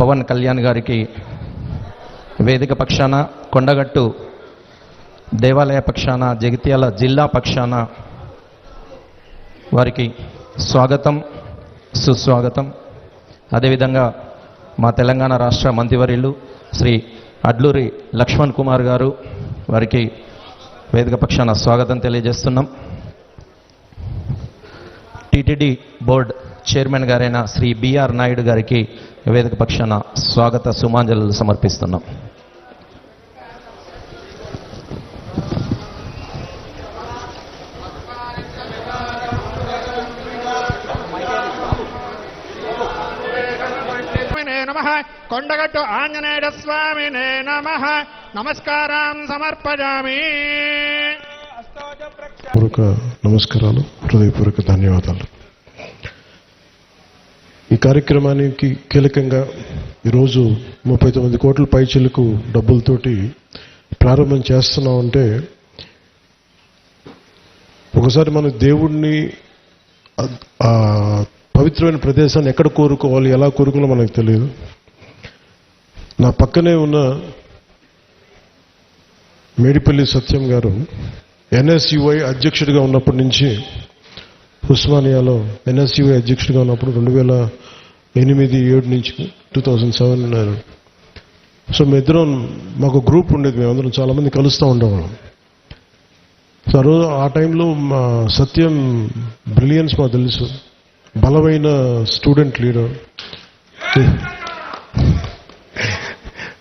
పవన్ కళ్యాణ్ గారికి వేదిక పక్షాన కొండగట్టు దేవాలయ పక్షాన జగిత్యాల జిల్లా పక్షాన వారికి స్వాగతం సుస్వాగతం. అదేవిధంగా మా తెలంగాణ రాష్ట్ర మంత్రివర్యులు శ్రీ అడ్లూరి లక్ష్మణ్ కుమార్ గారు వారికి వేదిక పక్షాన స్వాగతం తెలియజేస్తున్నాం. టీటీడీ బోర్డ్ చైర్మన్ గారైన శ్రీ బిఆర్ నాయుడు గారికి వేదిక పక్షాన స్వాగత సుమాంజలు సమర్పిస్తున్నాం. కొండగట్టు ఆంజనేయ స్వామినే నమ. నమస్కారం సమర్పజామి. పూర్వక నమస్కారాలు హృదయపూర్వక ధన్యవాదాలు. ఈ కార్యక్రమానికి కీలకంగా ఈరోజు ముప్పై తొమ్మిది కోట్ల పైచిలకు డబ్బులతోటి ప్రారంభం చేస్తున్నామంటే ఒకసారి మన దేవుణ్ణి పవిత్రమైన ప్రదేశాన్ని ఎక్కడ కోరుకోవాలి ఎలా కోరుకోవాలో మనకు తెలియదు. నా పక్కనే ఉన్న మేడిపల్లి సత్యం గారు ఎన్ఎస్యుఐ అధ్యక్షుడిగా ఉన్నప్పటి నుంచి ఉస్మానియాలో ఎన్ఎస్యుఐ అధ్యక్షుడిగా ఉన్నప్పుడు రెండు వేల ఎనిమిది ఏడు నుంచి టూ థౌజండ్ సెవెన్ ఉన్నారు సో మేమిద్దరం మాకు గ్రూప్ ఉండేది మేమందరం చాలామంది కలుస్తూ ఉండేవాళ్ళం. సో ఆ రోజు ఆ టైంలో మా సత్యం బ్రిలియన్స్ మాకు తెలుసు. బలమైన స్టూడెంట్ లీడర్.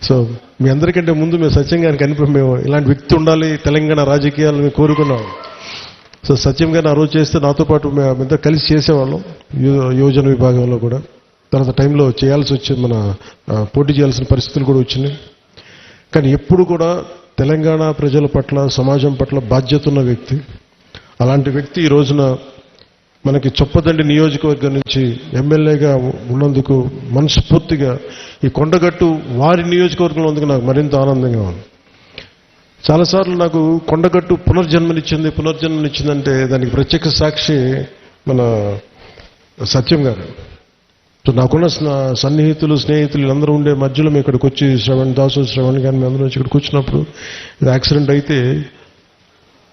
సో మీ అందరికంటే ముందు మేము సత్యం గారికి అనిపి మేము ఇలాంటి వ్యక్తి ఉండాలి తెలంగాణ రాజకీయాలు మేము కోరుకున్నాం. సో సత్యం గారిని ఆ రోజు చేస్తే నాతో పాటు మేమిద్దరు కలిసి చేసేవాళ్ళం యువజన విభాగంలో కూడా. తర్వాత టైంలో చేయాల్సి వచ్చింది మన పోటీ చేయాల్సిన పరిస్థితులు కూడా వచ్చినాయి. కానీ ఎప్పుడు కూడా తెలంగాణ ప్రజల పట్ల సమాజం పట్ల బాధ్యత ఉన్న వ్యక్తి అలాంటి వ్యక్తి ఈ రోజున మనకి చొప్పదండి నియోజకవర్గం నుంచి ఎమ్మెల్యేగా ఉన్నందుకు మనస్ఫూర్తిగా ఈ కొండగట్టు వారి నియోజకవర్గంలో ఉన్నందుకు నాకు మరింత ఆనందంగా ఉంది. చాలాసార్లు నాకు కొండగట్టు పునర్జన్మనిచ్చింది పునర్జన్మనిచ్చిందంటే దానికి ప్రత్యక్ష సాక్షి మన సత్యం గారు. సో నాకున్న సన్నిహితులు స్నేహితులు అందరూ ఉండే మధ్యలో మేము ఇక్కడికి వచ్చి శ్రవణ్ దాసు శ్రవణ్ కానీ అందరూ వచ్చి ఇక్కడికి వచ్చినప్పుడు ఇది యాక్సిడెంట్ అయితే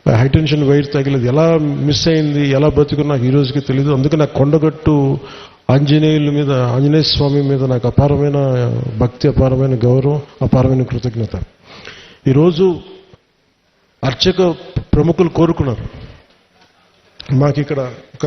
హైటెన్షన్ వైర్ తగిలేదు. ఎలా మిస్ అయింది ఎలా బతుకున్నా నాకు ఈ రోజుకి తెలియదు అందుకే నాకు కొండగట్టు ఆంజనేయుల మీద ఆంజనేయ స్వామి మీద నాకు అపారమైన భక్తి అపారమైన గౌరవం అపారమైన కృతజ్ఞత. ఈరోజు అర్చక ప్రముఖులు కోరుకున్నారు. మాకు ఇక్కడ ఒక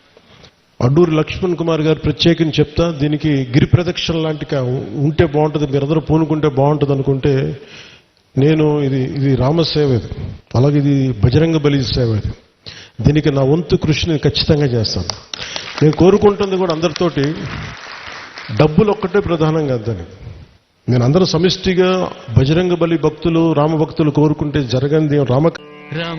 అడ్డూరి లక్ష్మణ్ కుమార్ గారు ప్రత్యేకం చెప్తా దీనికి గిరి ప్రదక్షిణ లాంటి ఉంటే బాగుంటుంది మీరందరూ పూనుకుంటే బాగుంటుంది అనుకుంటే నేను ఇది ఇది రామసేవ ఇది. అలాగే ఇది బజరంగ బలి సేవ ఇది. దీనికి నా వంతు కృషిని ఖచ్చితంగా చేస్తాను. నేను కోరుకుంటుంది కూడా అందరితోటి డబ్బులు ఒక్కటే ప్రధానం కాదు దానికి. నేను అందరూ సమిష్టిగా బజరంగ బలి భక్తులు రామభక్తులు కోరుకుంటే జరగంది రామ రామ